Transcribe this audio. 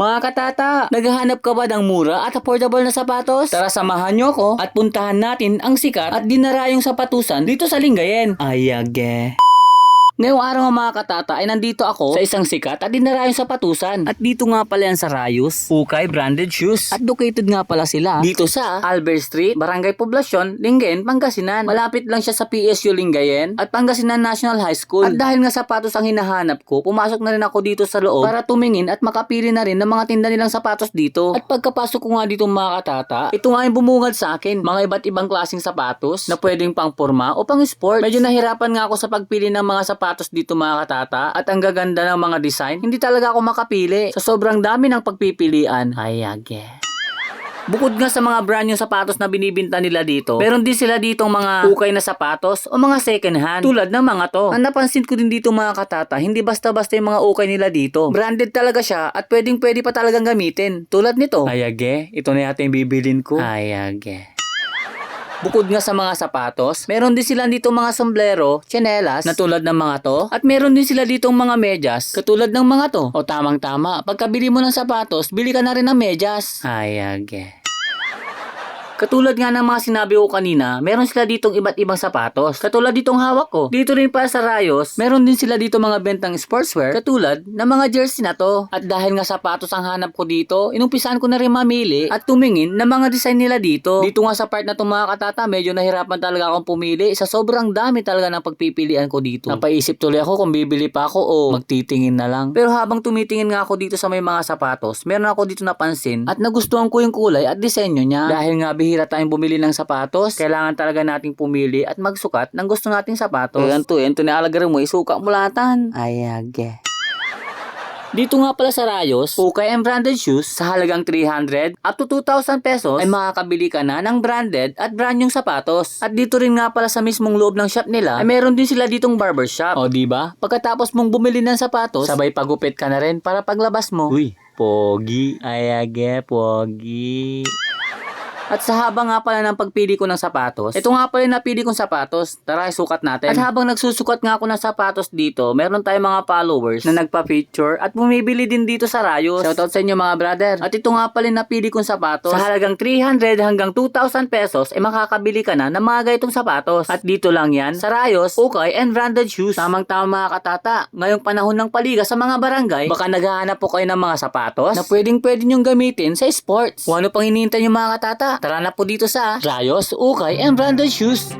Mga katata, naghahanap ka ba ng mura at affordable na sapatos? Tara samahan nyo ako at puntahan natin ang sikat at dinarayong sapatusan dito sa Lingayen. Ayage. Ngayong araw mga katata ay nandito ako sa isang sikat at dinarayong sapatusan. At dito nga pala yan sa Rayos, Ukay Branded Shoes. At located nga pala sila dito sa Albert Street, Barangay Poblacion, Lingayen, Pangasinan. Malapit lang siya sa PSU Lingayen at Pangasinan National High School. At dahil nga sapatos ang hinahanap ko, pumasok na rin ako dito sa loob para tumingin at makapili na rin ng mga tinda nilang sapatos dito. At pagkapasok ko nga dito mga katata, ito nga yung bumungad sa akin. Mga iba't ibang klaseng sapatos na pwedeng pang forma o pang sport. Medyo nahirapan nga ako sa pagpili ng mga sapatos dito mga katata at ang gaganda ng mga design, hindi talaga ako makapili sa sobrang dami ng pagpipilian. Ayage. Bukod nga sa mga brand yung sapatos na binibinta nila dito, meron din sila ditong mga ukay na sapatos o mga second hand tulad ng mga to. Ang napansin ko din dito mga katata, hindi basta-basta yung mga ukay nila dito. Branded talaga siya at pwedeng pwede pa talagang gamitin. Tulad nito. Ayage, ito na yata yung bibilin ko. Ayage. Bukod nga sa mga sapatos, meron din sila dito mga sombrero, tsinelas, na tulad ng mga to. At meron din sila ditong mga medyas, katulad ng mga to. O tamang tama, pagkabili mo ng sapatos, bili ka na rin ng medyas. Ayage. Katulad nga ng mga sinabi ko kanina, meron sila ditong iba't ibang sapatos. Katulad ditong hawak ko. Dito rin pa sa Rayos, meron din sila dito mga bentang sportswear. Katulad ng mga jersey na to. At dahil nga sapatos ang hanap ko dito, inumpisan ko na rin mamili at tumingin ng mga design nila dito. Dito nga sa part na to mga katata, medyo nahirapan talaga akong pumili. Sa sobrang dami talaga ng pagpipilian ko dito. Napaisip tuloy ako kung bibili pa ako o magtitingin na lang. Pero habang tumitingin nga ako dito sa may mga sapatos, meron ako dito napansin at nagustuhan ko yung kulay at disenyo niya. Dahil nga bihira tayong bumili ng sapatos, kailangan talaga nating pumili at magsukat ng gusto nating sapatos. Ayan to, yan to ni alagarin mo, isuka mo latan. Ayage. Dito nga pala sa Rayos, Ukay and branded shoes sa halagang 300 up to 2,000 pesos ay makakabili ka na ng branded at brand yung sapatos. At dito rin nga pala sa mismong loob ng shop nila ay meron din sila ditong barbershop. O di ba? Pagkatapos mong bumili ng sapatos, sabay pagupit ka na rin para paglabas mo. Uy, pogi. Ayage, pogi. At sa haba nga pala ng pagpili ko ng sapatos, ito nga pala yung napili kong sapatos. Tara, sukat natin. At habang nagsusukat nga ako ng sapatos dito, meron tayong mga followers na nagpa-picture at bumibili din dito sa Rayos. Shoutout sa inyo mga brother. At ito nga pala yung napili kong sapatos. Sa halagang 300 hanggang 2,000 pesos, ay makakabili ka na ng mga ganitong sapatos. At dito lang yan, sa Rayos, Ukay and Branded Shoes. Tamang tama mga katata. Ngayong panahon ng paliga sa mga barangay, baka naghahanap po kayo ng mga sapatos na pwedeng pwede nyong gamitin sa sports. O ano pang hinihintay yung mga katata? Tara na po dito sa Rayos, Ukay and Branded Shoes.